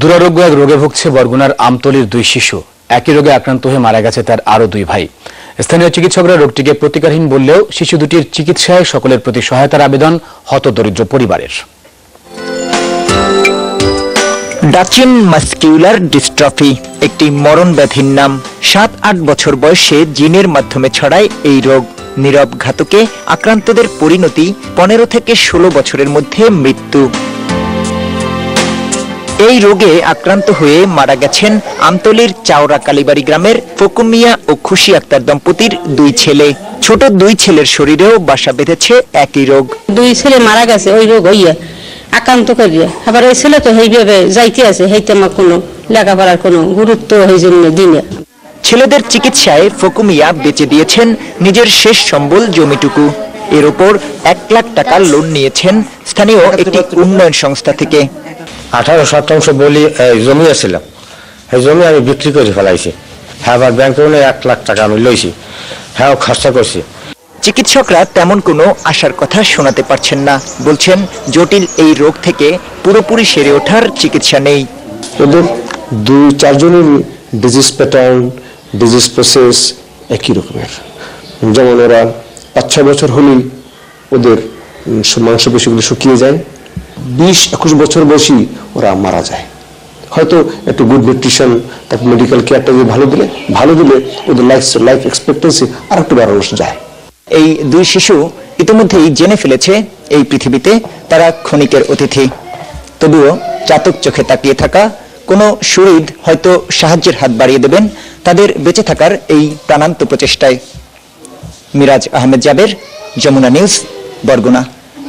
দুরারোগ্য এক রোগে ভুগছে বরগুনার আমতলির দুই শিশু। একই রোগে আক্রান্ত হয়ে মারা গেছে তার আরও দুই ভাই। স্থানীয় চিকিৎসকরা রোগটিকে প্রতিকারহীন বললেও শিশু দুটির চিকিৎসায় সকলের প্রতি সহায়তার আবেদন হতদরিদ্র পরিবারের। ডাচিন মাস্কিউলার ডিস্ট্রফি, একটি মরণ ব্যাধির নাম। সাত, আট বছর বয়সে জিনের মাধ্যমে ছড়ায় এই রোগ। নীরব ঘাতকে আক্রান্তদের পরিণতি পনেরো থেকে ষোলো বছরের মধ্যে মৃত্যু। এই রোগে আক্রান্ত হয়ে মারা গেছেন আমতলির চাওড়া কালীবাড়ি গ্রামের ফকুমিয়া ও খুশি আক্তার দম্পতির দুই ছেলে। ছোট দুই ছেলের শরীরেও বাসা বেঁধেছে একই রোগ। দুই ছেলে মারা গেছে ওই রোগ হইয়া আক্রান্ত করিয়া। আবার ওই ছেলে তো সেইভাবে যাইতে আছে সেইতে আমার কোনো লেখাপড়ার কোনো গুরুত্ব এই জন্য দিনে ছেলেদের চিকিৎসায় ফকুমিয়া বেঁচে দিয়েছেন নিজের শেষ সম্বল জমিটুকু। এর ওপর এক লাখ টাকা লোন নিয়েছেন স্থানীয় একটি উন্নয়ন সংস্থা থেকে। আঠারো শতাংশ বলি এই, জমি আছিল। সেই জমি আমি বিক্রি করে ফেলাইছি। হ্যাঁ আবার ব্যাংকে মনে এক লাখ টাকা আমি লইছি। হ্যাঁ খরচা করছি। চিকিৎসকরা তেমন কোনো আশার কথা শোনাতে পারছেন না। বলছেন জটিল এই রোগ থেকে পুরোপুরি সেরে ওঠার চিকিৎসা নেই। ওদের দুই চারজনের ডিজিজ প্যাটার্ন ডিজিজ প্রসেস একই রকমের। যেমন ওরা পাঁচ ছয় বছর হলেই ওদের উম, মাংসপেশিগুলো শুকিয়ে যায়। বিশ, একুশ বছর বয়সী ওরা মারা যায়। হয়তো একটু গুড নিউট্রিশন তারপর মেডিকেল কেয়ারটা যদি ভালো দিলে ভালো দিলে ওদের লাইফ লাইফ এক্সপেক্টেন্সি আর একটু বাড়ানো যায়। এই দুই শিশু ইতিমধ্যেই জেনে ফেলেছে এই পৃথিবীতে তারা ক্ষণিকের অতিথি। তবুও চাতক চোখে তাকিয়ে থাকা কোনো সুরিদ হয়তো সাহায্যের হাত বাড়িয়ে দেবেন, তাদের বেঁচে থাকার এই প্রাণান্ত প্রচেষ্টায়। মিরাজ আহমেদ জাবের, যমুনা নিউজ, বরগুনা।